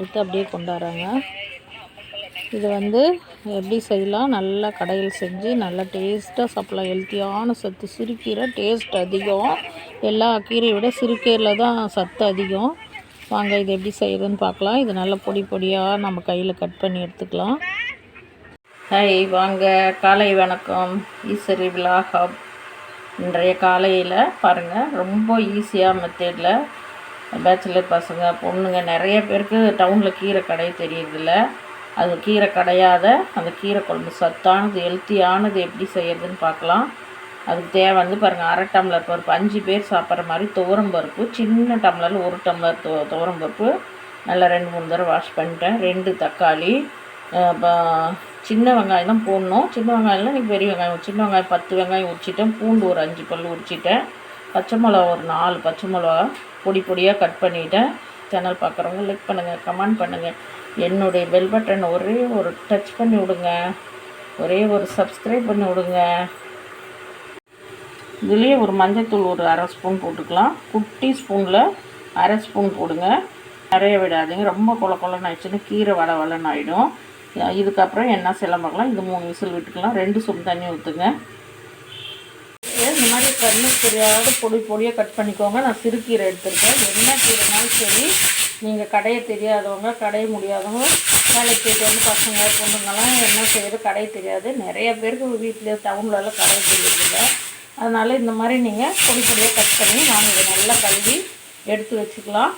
எடுத்து அப்படியே கொண்டாடுறாங்க. இது வந்து எப்படி செய்யலாம்? நல்லா கடையில் செஞ்சு நல்லா டேஸ்ட்டாக சாப்பிட்லாம். ஹெல்த்தியான சத்து சிறுக்கீரை டேஸ்ட் அதிகம். எல்லா கீரையை விட சிறுக்கீரில் தான் சத்து அதிகம். வாங்க இது எப்படி செய்யுதுன்னு பார்க்கலாம். இது நல்லா பொடி பொடியாக நம்ம கையில் கட் பண்ணி எடுத்துக்கலாம். ஹாய் வாங்க காலை வணக்கம். ஈஸ்வரி விலாஹப் இன்றைய காலையில் பாருங்கள் ரொம்ப ஈஸியாக மெத்தேடில் பேச்சுலர் பசங்க பொண்ணுங்க நிறைய பேருக்கு டவுனில் கீரை கடை தெரியறதில்ல. அது கீரை கடையாத அந்த கீரை குழம்பு சத்தானது ஹெல்த்தியானது எப்படி செய்யறதுன்னு பார்க்கலாம். அதுக்கு தேவை வந்து பாருங்கள் அரை டம்ளர் பருப்பு அஞ்சு பேர் சாப்பிட்ற மாதிரி துவரம் பருப்பு சின்ன டம்ளரில் ஒரு டம்ளர் தோ துவரம் பருப்பு. நல்லா ரெண்டு மூணு தடவை வாஷ் பண்ணிட்டேன். ரெண்டு தக்காளி இப்போ சின்ன வெங்காயம் தான் போடணும். சின்ன வெங்காயம்லாம் இன்றைக்கி பெரிய வெங்காயம் சின்ன வெங்காயம் பத்து வெங்காயம் உரிச்சிட்டேன். பூண்டு ஒரு அஞ்சு பல் உரிச்சிட்டேன். பச்சை மிளகா ஒரு நாலு பச்சை மிளகா. பொடி பொடியாக கட் பண்ணிவிட்டேன் சேனல் பார்க்குறவங்க லைக் பண்ணுங்கள் கமெண்ட் பண்ணுங்கள் என்னுடைய பெல் பட்டன் ஒரே ஒரு டச் பண்ணி விடுங்க. ஒரே ஒரு சப்ஸ்கிரைப் பண்ணி விடுங்க. இதுலேயே ஒரு மஞ்சத்தூள் ஒரு அரை ஸ்பூன் போட்டுக்கலாம். குட்டி ஸ்பூனில் அரை ஸ்பூன் போடுங்க. நிறைய விடாதீங்க. ரொம்ப கொல கொலன்னு ஆயிடுச்சுன்னா கீரை வள வளன்னு ஆகிடும் இதுக்கப்புறம் என்ன சிலம்பாக்கலாம் இது மூணு விசில் விட்டுக்கலாம். ரெண்டு சும் தண்ணி ஊற்றுங்க இந்த கண்ணு தெரியாத பொடி பொடியாக கட் பண்ணிக்கோங்க. நான் சிறுக்கீரை எடுத்திருக்கேன். என்ன கீரைனாலும் சரி நீங்கள் கடையை தெரியாதவங்க கடைய முடியாதவங்க வேலைக்கு போயிட்டு வந்து பசங்க பொண்ணுங்கெல்லாம் என்ன செய்யறது கடையை தெரியாது. நிறைய பேருக்கு வீட்டில் டவுன்லலாம் கடை தெரியறதில்ல அதனால் இந்த மாதிரி நீங்கள் பொடி பொடியாக கட் பண்ணி நாங்கள் இதை நல்லா கழுவி எடுத்து வச்சுக்கலாம்.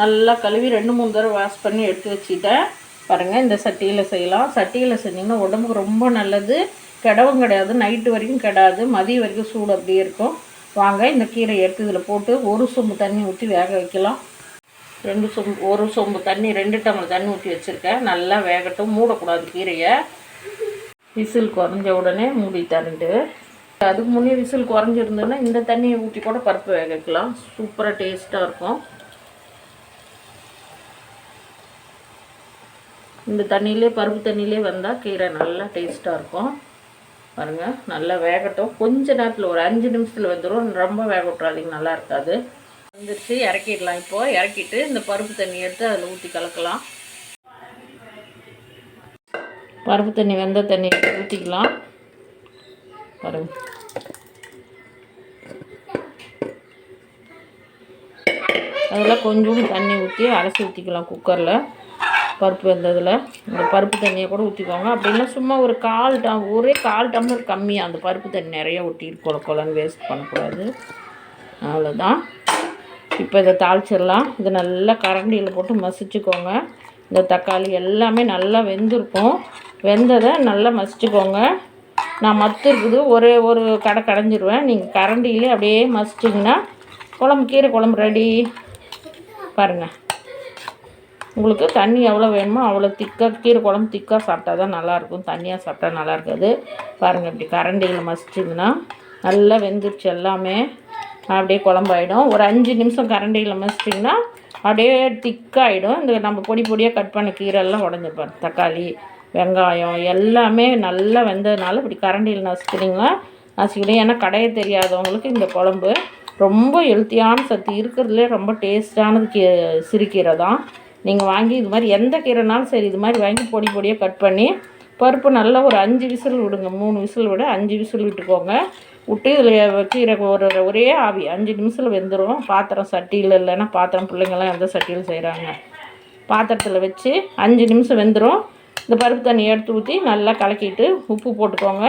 நல்லா கழுவி ரெண்டு மூணு தடவை வாஷ் பண்ணி எடுத்து வச்சுட்டேன் பாருங்கள் இந்த சட்டியில் செய்யலாம். சட்டியில் செஞ்சிங்கன்னா உடம்புக்கு ரொம்ப நல்லது. கெடவும் கிடையாது. நைட்டு வரைக்கும் கிடாது. மதியம் வரைக்கும் சூடு அப்படியே இருக்கும். வாங்க இந்த கீரை எடுத்து இதில் போட்டு ஒரு சொம்பு தண்ணி ஊற்றி வேக வைக்கலாம். ரெண்டு சொம்பு ஒரு சொம்பு தண்ணி ரெண்டு டம்ளர் தண்ணி ஊற்றி வச்சுருக்கேன். நல்லா வேகட்டும். மூடக்கூடாது கீரையை. விசில் குறைஞ்ச உடனே மூடி தரண்டு. அதுக்கு முன்னே விசில் குறைஞ்சிருந்ததுன்னா இந்த தண்ணியை ஊற்றி கூட பருப்பு வேக வைக்கலாம். சூப்பராக டேஸ்ட்டாக இருக்கும். இந்த தண்ணியிலே பருப்பு தண்ணியிலே வந்தால் கீரை நல்லா டேஸ்ட்டாக இருக்கும். பாருங்கள் நல்லா வேகட்டும். கொஞ்ச நேரத்தில் ஒரு அஞ்சு நிமிஷத்தில் வந்துடும் ரொம்ப வேக விட்றாதீங்க நல்லா இருக்காது. வந்துருச்சு இறக்கிடலாம் இப்போது இறக்கிட்டு இந்த பருப்பு தண்ணி எடுத்து அதில் ஊற்றி கலக்கலாம். பருப்பு தண்ணி வெந்த தண்ணி ஊற்றிக்கலாம் பாருங்க. அதில் கொஞ்சம் தண்ணி ஊற்றி அரைச்சி ஊற்றிக்கலாம் குக்கரில் பருப்பு வெந்ததில். இந்த பருப்பு தண்ணியை கூட ஊற்றிக்கோங்க அப்படின்னா சும்மா ஒரு கால் டம் ஒரே கால் டம்ளர் கம்மியாக அந்த பருப்பு தண்ணி நிறைய ஊற்றி கொல கொலன்னு வேஸ்ட் பண்ணக்கூடாது. அவ்வளோதான் இப்போ இதை தாளிச்சிடலாம். இதை நல்லா கரண்டியில் போட்டு மசிச்சுக்கோங்க. இந்த தக்காளி எல்லாமே நல்லா வெந்திருக்கும். வெந்ததை நல்லா மசிச்சுக்கோங்க. நான் மத்து இருக்குது ஒரே ஒரு கடை கடைஞ்சிருவேன். நீங்கள் கரண்டியிலே அப்படியே மசிச்சிங்கன்னா குழம்பு கீரை குழம்பு ரெடி பாருங்கள் உங்களுக்கு தண்ணி எவ்வளோ வேணுமோ அவ்வளோ திக்காக கீரை குழம்பு திக்காக சாப்பிட்டா தான் நல்லாயிருக்கும். தண்ணியாக சாப்பிட்டா நல்லா இருக்காது பாருங்கள் இப்படி கரண்டியில் மசிச்சிங்கன்னா நல்லா வெந்துருச்சு எல்லாமே. அப்படியே குழம்பாயிடும். ஒரு அஞ்சு நிமிஷம் கரண்டியில் மசிச்சிங்கன்னா அப்படியே திக்காகிடும் இந்த நம்ம பொடி பொடியாக கட் பண்ண கீரைலாம் உடஞ்சிருப்பார் தக்காளி வெங்காயம் எல்லாமே நல்லா வெந்ததுனால இப்படி கரண்டியில் நசுக்கிட்டிங்கன்னா நசுக்கிடும் ஏன்னா கடையை தெரியாதவங்களுக்கு இந்த குழம்பு ரொம்ப ஹெல்த்தியான சத்து இருக்கிறதுலே ரொம்ப டேஸ்டானது கீ சிறுகீரை தான். நீங்கள் வாங்கி இது மாதிரி எந்த கீரைனாலும் சரி இது மாதிரி வாங்கி பொடி பொடியாக கட் பண்ணி பருப்பு நல்லா ஒரு அஞ்சு விசில் விடுங்க. மூணு விசில் விட அஞ்சு விசில் விட்டுக்கோங்க. விட்டு இதில் கீரை ஒரு ஒரே ஆவி அஞ்சு நிமிஷத்தில் வெந்துடும் பாத்திரம் சட்டியில் இல்லைன்னா பாத்திரம் பிள்ளைங்கள்லாம் எந்த சட்டியில் செய்கிறாங்க பாத்திரத்தில் வச்சு அஞ்சு நிமிஷம் வெந்துடும் இந்த பருப்பு தண்ணி எடுத்து ஊற்றி நல்லா கலக்கிட்டு உப்பு போட்டுக்கோங்க.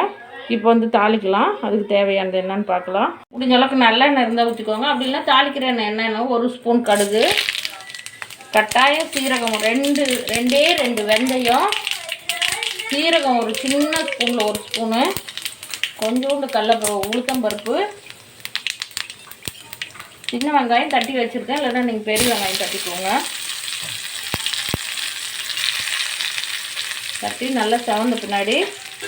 இப்போ வந்து தாளிக்கலாம். அதுக்கு தேவையானது என்னன்னு பார்க்கலாம். முடிஞ்ச அளவுக்கு நல்லெண்ணெய் இருந்தால் ஊற்றிக்கோங்க அப்படி தாளிக்கிற எண்ணெய் என்னென்ன ஒரு ஸ்பூன் கடுகு. கட்டாயம் சீரகம் ரெண்டு ரெண்டே ரெண்டு வெந்தயம். சீரகம் ஒரு சின்ன ஸ்பூனில் ஒரு ஸ்பூனு கொஞ்சோண்டு கடலப்பருப்பு உளுத்தம்பருப்பு சின்ன வெங்காயம் தட்டி வச்சுருக்கேன். இல்லைன்னா நீங்கள் பெரிய வெங்காயம் தட்டிக்கோங்க. தட்டி நல்லா செவந்த பின்னாடி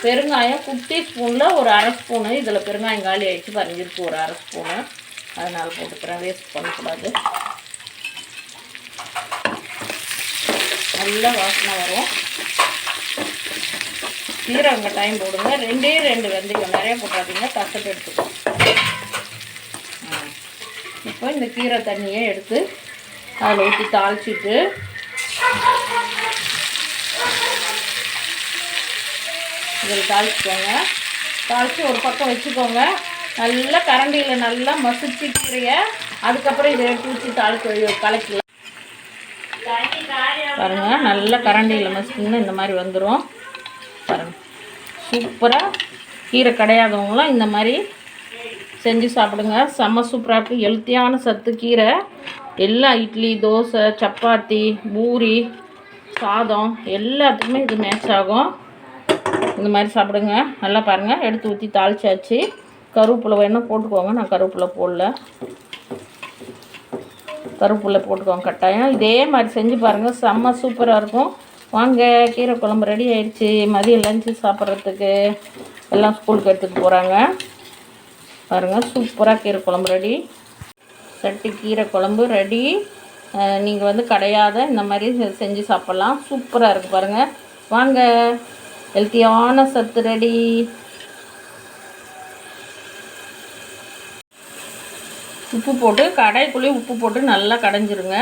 பெருங்காயம் குட்டி ஸ்பூனில் ஒரு அரை ஸ்பூனு இதில் பெருங்காயம் காலி ஆகிடுச்சு பறிஞ்சிருக்கு ஒரு அரை ஸ்பூனு அதனால் போட்டுக்கிறேன். வேஸ்ட் பண்ணக்கூடாது. நல்ல வாசனை வரும். சீரகங்க டைம் போடுங்க. ரெண்டே ரெண்டு வெந்தயம். நிறையா போட்டாதீங்க கசப்பு எடுத்துக்கோ இப்போ இந்த கீரை தண்ணியை எடுத்து அதில் ஊற்றி தாளிச்சிட்டு இதில் தாளிச்சிக்கோங்க. தாளித்து ஒரு பக்கம் வச்சுக்கோங்க. நல்லா கரண்டியில் நல்லா மசிச்சு கீரையை அதுக்கப்புறம் இதை எடுத்து வச்சு தாளித்து கலக்கலாம் பாருங்க நல்லா கரண்டியில் மசிச்சிங்கன்னா இந்த மாதிரி வந்துடும் பாருங்கள் சூப்பராக கீரை கிடையாதவங்களாம் இந்த மாதிரி செஞ்சு சாப்பிடுங்க. செம்ம சூப்பராக இருக்குது ஹெல்த்தியான சத்து கீரை. எல்லா இட்லி தோசை சப்பாத்தி பூரி சாதம் எல்லாத்துக்குமே இது மேட்ச் ஆகும். இந்த மாதிரி சாப்பிடுங்க. நல்லா பாருங்கள் எடுத்து ஊற்றி தாளிச்சாச்சு. கருவேப்பிலை வேணால் போட்டுக்கோங்க. நான் கருவேப்பிலை போடல. கருவேப்பிலை போட்டுக்கோங்க கட்டாயம். இதே மாதிரி செஞ்சு பாருங்கள் செம்ம சூப்பராக இருக்கும். வாங்க கீரை குழம்பு ரெடி ஆயிடுச்சு. மதியம் லஞ்சு சாப்பிட்றதுக்கு எல்லாம் ஸ்கூலுக்கு எடுத்துகிட்டு போகிறாங்க பாருங்கள் சூப்பராக கீரை குழம்பு ரெடி சட்டி கீரை குழம்பு ரெடி நீங்கள் வந்து கிடையாத இந்த மாதிரி செ- செஞ்சு சாப்பிட்லாம். சூப்பராக இருக்குது பாருங்கள் வாங்க ஹெல்த்தியான சத்து ரெடி உப்பு போட்டு கடைக்குள்ளேயே உப்பு போட்டு நல்லா கடைஞ்சிருங்க.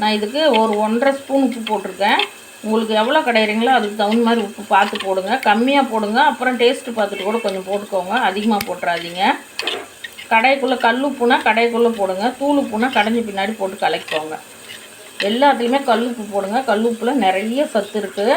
நான் இதுக்கு ஒரு ஒன்றரை ஸ்பூன் உப்பு போட்டிருக்கேன். உங்களுக்கு எவ்வளோ கடையிறீங்களோ அதுக்கு தகுந்த மாதிரி உப்பு பார்த்து போடுங்க. கம்மியாக போடுங்க. அப்புறம் டேஸ்ட்டு பார்த்துட்டு கூட கொஞ்சம் போட்டுக்கோங்க. அதிகமாக போட்டுறாதீங்க. கடைக்குள்ளே கல் உப்புனா கடைக்குள்ளே போடுங்க. தூள் உப்புனா கடைஞ்சி பின்னாடி போட்டு கலக்கிக்கோங்க. எல்லாத்துலேயுமே கல் உப்பு போடுங்க. கல் உப்பில் நிறைய சத்து இருக்குது